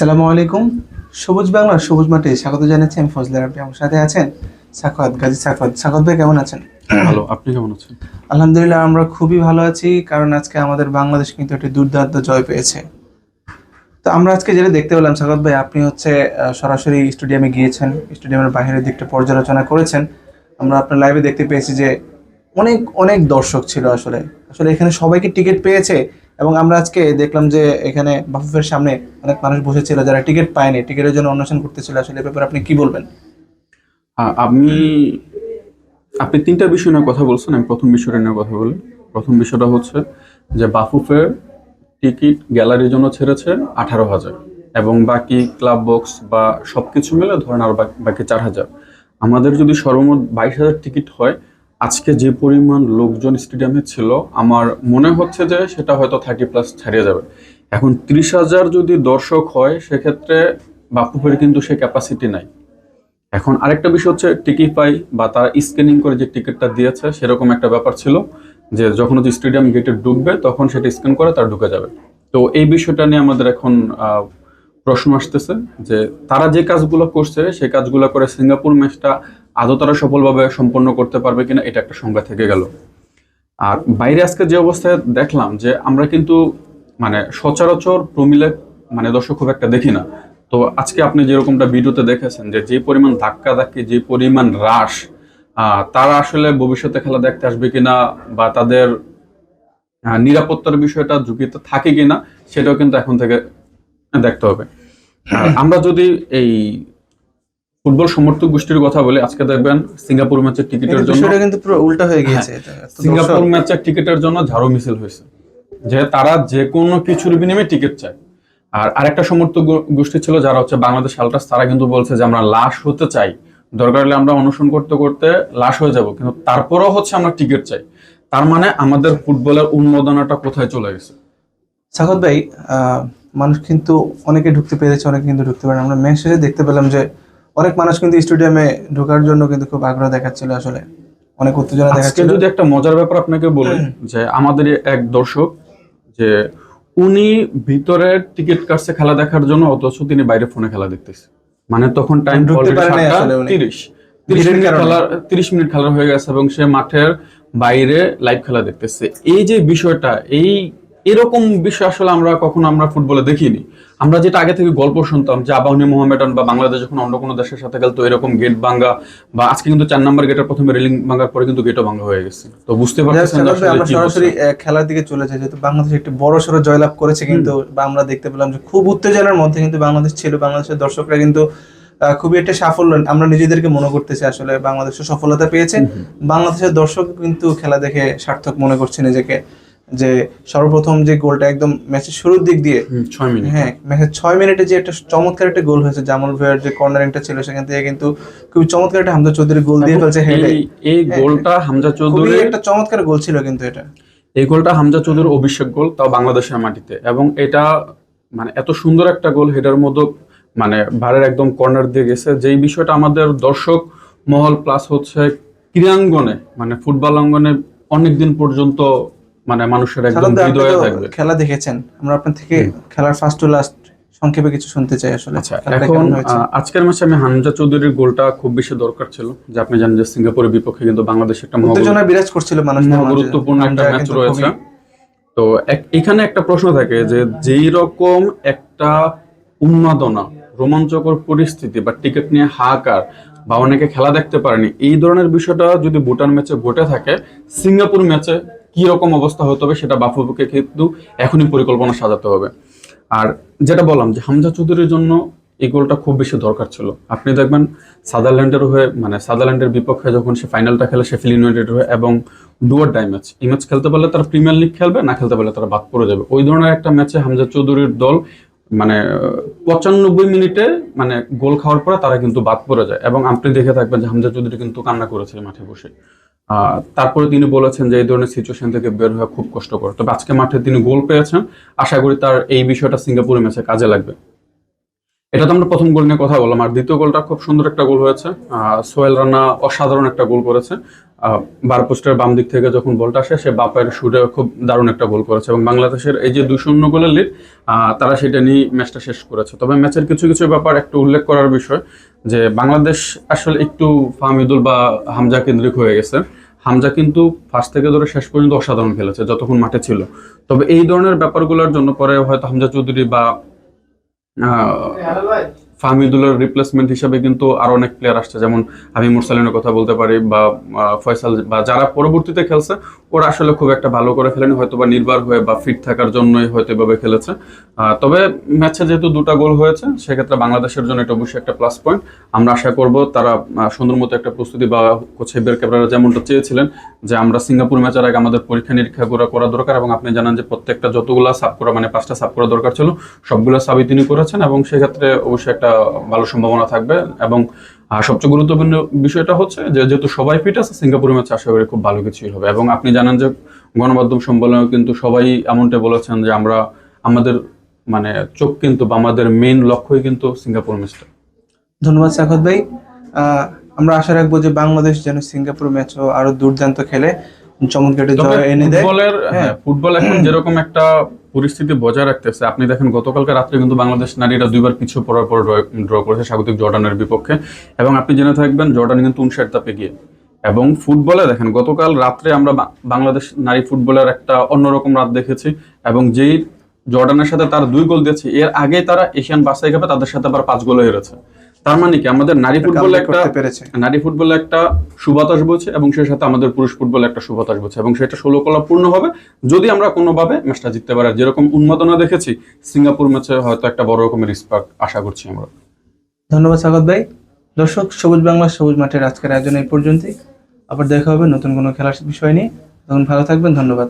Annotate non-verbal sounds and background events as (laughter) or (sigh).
সালামু আলাইকুম। সবুজ বাংলা সবুজ মাঠে স্বাগত জানাচ্ছি। আমি ফজলে রাব্বি আমার সাথে আছেন সাখাত গাজী সাখাত সাখাত ভাই কেমন আছেন? ভালো। আপনি কেমন আছেন? আলহামদুলিল্লাহ আমরা খুবই ভালো আছি কারণ আজকে আমাদের বাংলাদেশ কিন্তু একটি দুর্দান্ত জয় পেয়েছে। তো আমরা আজকে যেটা দেখতে পেলাম সাখাত ভাই আপনি হচ্ছে সরাসরি স্টেডিয়ামে গিয়েছেন স্টেডিয়ামের বাইরের দিকটা পর্যালোচনা করেছেন। আমরা আপনার লাইভে দেখতে পেয়েছি যে অনেক অনেক দর্শক ছিল আসলে। আসলে এখানে সবাইকে টিকিট পেয়েছে এবং আমরা আজকে দেখলাম যে এখানে বাফুফের সামনে অনেক মানুষ বসেছিল যারা টিকিট পায়নি। টিকিটের জন্য অন্বেষণ করতেছিল। আসলে এ ব্যাপারে আপনি কি বলবেন? আমি, আপনি তিনটা বিষয় নিয়ে কথা বলছেন। আমি প্রথম বিষয়টা নিয়ে কথা বলি। প্রথম বিষয়টা হচ্ছে যে বাফুফের টিকিট গ্যালারির জন্য ছেড়েছে আঠারো হাজার এবং বাকি ক্লাব বক্স বা সব কিছু মিলে ধরেন আর বাকি চার হাজার। আমাদের যদি সর্বমোট বাইশ হাজার টিকিট হয় আজকে যে পরিমাণ লোকজন স্টেডিয়ামে ছিল, আমার মনে হচ্ছে যে সেটা হয়তো থার্টি প্লাস ছাড়িয়ে যাবে। এখন ত্রিশ হাজার যদি দর্শক হয়, সেক্ষেত্রে বাফুফের কিন্তু সে ক্যাপাসিটি নাই। এখন আরেকটা বিষয় হচ্ছে টিকিফাই বা তারা স্ক্যানিং করে যে টিকিটটা দিয়েছে, সেরকম একটা ব্যাপার ছিল যে যখন হচ্ছে স্টেডিয়াম গেটে ঢুকবে, তখন সেটা স্ক্যান করে তার ঢুকে যাবে। তো এই বিষয়টা নিয়ে আমাদের এখন প্রশ্ন আসতেছে যে তারা যে কাজগুলো করছে সেই কাজগুলো করে সিঙ্গাপুর ম্যাচটা আদৌ তারা সফলভাবে সম্পন্ন করতে পারবে কিনা, এটা একটা সংজ্ঞা থেকে গেল। আর বাইরে আজকে যে অবস্থায় দেখলাম যে আমরা কিন্তু মানে সচরাচর প্রমিলে মানে দর্শক খুব একটা দেখি না। তো আজকে আপনি যেরকমটা ভিডিওতে দেখেছেন যে যে পরিমাণ ধাক্কা ধাক্কি যে পরিমাণ হ্রাস তারা আসলে ভবিষ্যতে খেলা দেখতে আসবে কিনা বা তাদের নিরাপত্তার বিষয়টা ঝুঁকিতে থাকে কিনা, সেটাও কিন্তু এখন থেকে দেখতে হবে। আমরা যদি এই ফুটবল সমর্থক গোষ্ঠীর কথা বলে আজকে দেখবেন সিঙ্গাপুর ম্যাচের টিকিটের জন্য কিন্তু পুরো উল্টা হয়ে গিয়েছে সিঙ্গাপুর ম্যাচের টিকিটের জন্য ঝাড়ু মিছিল হয়েছে যে তারা যে কোনো কিছুর বিনিময়ে টিকিট চায়। আর আরেকটা সমর্থক গোষ্ঠী ছিল যারা হচ্ছে বাংলাদেশ আলট্রাস তারা কিন্তু বলছে যে আমরা লাশ হতে চাই। দরকার হলে আমরা অনুসরণ করতে করতে লাশ হয়ে যাব কিন্তু তারপরেও হচ্ছে আমরা টিকিট চাই। তার মানে আমাদের ফুটবলের উন্মোদনাটা কোথায় চলে গেছে? সাখাত ভাই মানুষ কিন্তু অনেকে ঢুকতে পেরেছে অনেকে কিন্তু ঢুকতে পারে আমরা ম্যাচ শেষে দেখতে পেলাম যে অনেক মানুষ কিন্তু স্টেডিয়ামে ঢোকার জন্য কিন্তু খুব আগ্রহ দেখাচ্ছিল আসলে। অনেক উত্তেজনা দেখাচ্ছিল। যদি একটা মজার ব্যাপার আপনাকে বলি যে আমাদের এক দর্শক যে উনি ভিতরে টিকিট কাটছে খেলা দেখার জন্য অথচ তিনি বাইরে ফোনে খেলা দেখতেছে। মানে তখন টাইম ঢুকতে পারে নাই আসলে উনি। তিরিশ। তিরিশ মিনিট খেলা হয়ে গেছে এবং সে মাঠের বাইরে লাইভ খেলা দেখতেছে। এই যে বিষয়টা এই এরকম বিষয় আসলে আমরা কখনো আমরা ফুটবলে দেখিনি। আমরা যেটা আগে থেকে গল্প শুনতাম যে আবাহনী মোহামেডান বা বাংলাদেশ যখন অন্য কোনো দেশের সাথে খেলতো এরকম গেট ভাঙ্গা বা আজকে কিন্তু চার নাম্বার গেটের প্রথমে রেলিং ভাঙার পরে কিন্তু গেটও ভাঙা হয়ে গেছে। তো বুঝতে পারছেন সরাসরি খেলার দিকে চলে যাই যেহেতু বাংলাদেশ একটি বড় সড়ো জয়লাভ করেছে কিন্তু বা আমরা দেখতে পেলাম যে খুব উত্তেজনার মধ্যে কিন্তু বাংলাদেশ ছিল বাংলাদেশের দর্শকরা কিন্তু খুবই একটা সাফল্য আমরা নিজেদেরকে মনে করতেছি আসলে বাংলাদেশের সফলতা পেয়েছে। বাংলাদেশের দর্শক কিন্তু খেলা দেখে সার্থক মনে করছে নিজেকে। যে সর্বপ্রথম যে গোলটা একদম ম্যাচের শুরুর দিক দিয়ে ছয় মিনিট। হ্যাঁ ম্যাচের ছয় মিনিটে যে একটা চমৎকার একটা গোল হয়েছে জামাল ভাইয়ের যে কর্নারিংটা ছিল সেখান থেকে কিন্তু খুবই চমৎকার একটা হামজা চৌধুরী গোল দিয়ে ফেলছে হেডে। এই- এই গোলটা হামজা খুবই চৌধুরী একটা চমৎকার গোল ছিল কিন্তু এটা। এই গোলটা হামজা চৌধুরীর অভিষেক গোল তাও বাংলাদেশের মাটিতে। এবং এটা মানে এত সুন্দর একটা গোল হেডার মতো মানে ভারের একদম কর্নার দিয়ে গেছে। যেই বিষয়টা আমাদের দর্শক মহল প্লাস হচ্ছে ক্রীড়াঙ্গনে মানে ফুটবল অঙ্গনে অনেক দিন পর্যন্ত মানে মানুষের একদম হৃদয়ে থাকবে। খেলা দেখেছেন। আমরা আপনার থেকে খেলার ফার্স্ট টু লাস্ট সংক্ষেপে কিছু শুনতে চাই আসলে। আচ্ছা এখন আজকের ম্যাচে আমি হামজা চৌধুরীর গোলটা খুব বেশি দরকার ছিল যে আপনি জানেন যে সিঙ্গাপুরের বিপক্ষে কিন্তু বাংলাদেশ একটা উত্তেজনা বিরাজ করছিল মহা গুরুত্বপূর্ণ একটা ম্যাচ রয়েছে। তো এখানে একটা প্রশ্ন থাকে যে যেই রকম একটা উন্মাদনা রোমাঞ্চকর পরিস্থিতি বা টিকিট নিয়ে হাহাকার বা অনেকে খেলা দেখতে পারেনি এই ধরনের বিষয়টা যদি ভুটান ম্যাচে ঘটে থাকে সিঙ্গাপুর ম্যাচে কি রকম অবস্থা হতে হবে সেটা বাফুকে কিন্তু এখনই পরিকল্পনা সাজাতে হবে। আর যেটা বললাম যে হামজা চৌধুরীর জন্য এই গোলটা খুব বেশি দরকার ছিল। আপনি দেখবেন সাদারল্যান্ডের হয়ে মানে সাদারল্যান্ডের বিপক্ষে যখন সে ফাইনালটা খেলে, সে ইউনাইটেড হয়ে এবং ডুয়ার ডাই ম্যাচ, এই ম্যাচ খেলতে পারলে তারা প্রিমিয়ার লিগ খেলবে, না খেলতে পারলে তারা বাদ পড়ে যাবে। ওই ধরনের একটা ম্যাচে হামজা চৌধুরীর দল মানে পঁচানব্বই মিনিটে মানে গোল খাওয়ার পরে তারা কিন্তু বাদ পড়ে যায়। এবং আপনি দেখে থাকবেন যে হামজা চৌধুরী কিন্তু কান্না করেছে মাঠে বসে। তারপরে তিনি বলেছেন যে এই ধরনের সিচুয়েশন থেকে বের হওয়া খুব কষ্টকর। তবে আজকে মাঠে তিনি গোল পেয়েছেন। আশা করি তার এই বিষয়টা সিঙ্গাপুরের ম্যাচে কাজে লাগবে। এটা তো আমরা প্রথম গোল নিয়ে কথা বললাম, আর দ্বিতীয় গোলটা খুব সুন্দর একটা গোল হয়েছে। সোহেল রানা অসাধারণ একটা গোল করেছে। বার পোস্টের বাম দিক থেকে যখন বলটা আসে, সে বাপের শুটে খুব দারুণ একটা গোল করেছে। এবং বাংলাদেশের এই যে দুই শূন্য গোলের লিড তারা সেটা নিয়ে ম্যাচটা শেষ করেছে। তবে ম্যাচের কিছু কিছু ব্যাপার একটু উল্লেখ করার বিষয়, যে বাংলাদেশ আসলে একটু ফাহমিদুল বা হামজা কেন্দ্রিক হয়ে গেছে। হামজা কিন্তু ফার্স্ট থেকে ধরে শেষ পর্যন্ত অসাধারণ খেলেছে, যতক্ষণ মাঠে ছিল। তবে এই ধরনের ব্যাপারগুলোর জন্য পরে হয়তো হামজা চৌধুরী বা Oh. ফাহমিদুলের রিপ্লেসমেন্ট হিসেবে কিন্তু আরও অনেক প্লেয়ার আসছে। যেমন আমি মুরসালিনের কথা বলতে পারি বা ফয়সাল বা যারা পরবর্তীতে খেলছে, ওরা আসলে খুব একটা ভালো করে খেলেনি হয়তো বা নির্ভর হয়ে বা ফিট থাকার জন্যই হয়তো এভাবে খেলেছে। তবে ম্যাচে যেহেতু দুটো গোল হয়েছে, সেক্ষেত্রে বাংলাদেশের জন্য এটা অবশ্যই একটা প্লাস পয়েন্ট আমরা আশা করব তারা সুন্দর মতো একটা প্রস্তুতি বা কোচ হেবের ক্যাবরারা যেমনটা চেয়েছিলেন, যে আমরা সিঙ্গাপুর ম্যাচের আগে আমাদের পরীক্ষা নিরীক্ষা করা করা দরকার এবং আপনি জানান যে প্রত্যেকটা যতগুলা সাব করা মানে পাঁচটা সাব করা দরকার ছিল, সবগুলো সাবই তিনি করেছেন এবং সেক্ষেত্রে অবশ্যই একটা ভালো সম্ভাবনা থাকবে। এবং আহ, সবচেয়ে গুরুত্বপূর্ণ বিষয়টা হচ্ছে যে যেহেতু সবাই ফিট আছে সিঙ্গাপুর ম্যাচ আশা করি খুব ভালো কিছুই হবে। এবং আপনি জানেন যে গণমাধ্যম সম্মেলনে কিন্তু সবাই এমনটা বলেছেন যে আমরা আমাদের মানে চোখ কিন্তু বা আমাদের মেইন লক্ষ্যই কিন্তু সিঙ্গাপুর ম্যাচটা। ধন্যবাদ সাখত ভাই। আমরা আশা রাখব যে বাংলাদেশ যেন সিঙ্গাপুর ম্যাচও আরও দুর্দান্ত খেলে। চমৎকার এনে দেয়। ফুটবলের হ্যাঁ। হ্যাঁ ফুটবল এখন (clears throat) যেরকম একটা পরিস্থিতি বজায় রাখতেছে আপনি দেখেন গতকালকে রাত্রে কিন্তু বাংলাদেশ নারীরা দুইবার পিছু পড়ার পর ড্র করেছে স্বাগতিক জর্ডানের বিপক্ষে। এবং আপনি জেনে থাকবেন জর্ডান কিন্তু উনষাট তাপে গিয়ে এবং ফুটবলে দেখেন গতকাল রাত্রে আমরা বাংলাদেশ নারী ফুটবলের একটা অন্যরকম রাত দেখেছি। এবং যেই জর্ডানের সাথে তার দুই গোল দিয়েছে এর আগে তারা এশিয়ান বাছাই কাপে তাদের সাথে আবার পাঁচ গোলে হেরেছে। তার মানে কি? আমাদের নারী ফুটবল একটা নারী ফুটবল একটা সুবাতাস বলছে এবং সেই সাথে আমাদের পুরুষ ফুটবল একটা সুবাতাস বলছে এবং সেটা ষোলো কলা পূর্ণ হবে যদি আমরা কোনোভাবে ম্যাচটা জিততে পারি। আর যেরকম উন্মাদনা দেখেছি সিঙ্গাপুর ম্যাচে হয়তো একটা বড় রকমের স্পার্ক আশা করছি আমরা। ধন্যবাদ সাগত ভাই। দর্শক সবুজ বাংলা সবুজ মাঠের আজকের আয়োজন এই পর্যন্তই। আবার দেখা হবে নতুন কোনো খেলার বিষয় নিয়ে। তখন ভালো থাকবেন ধন্যবাদ।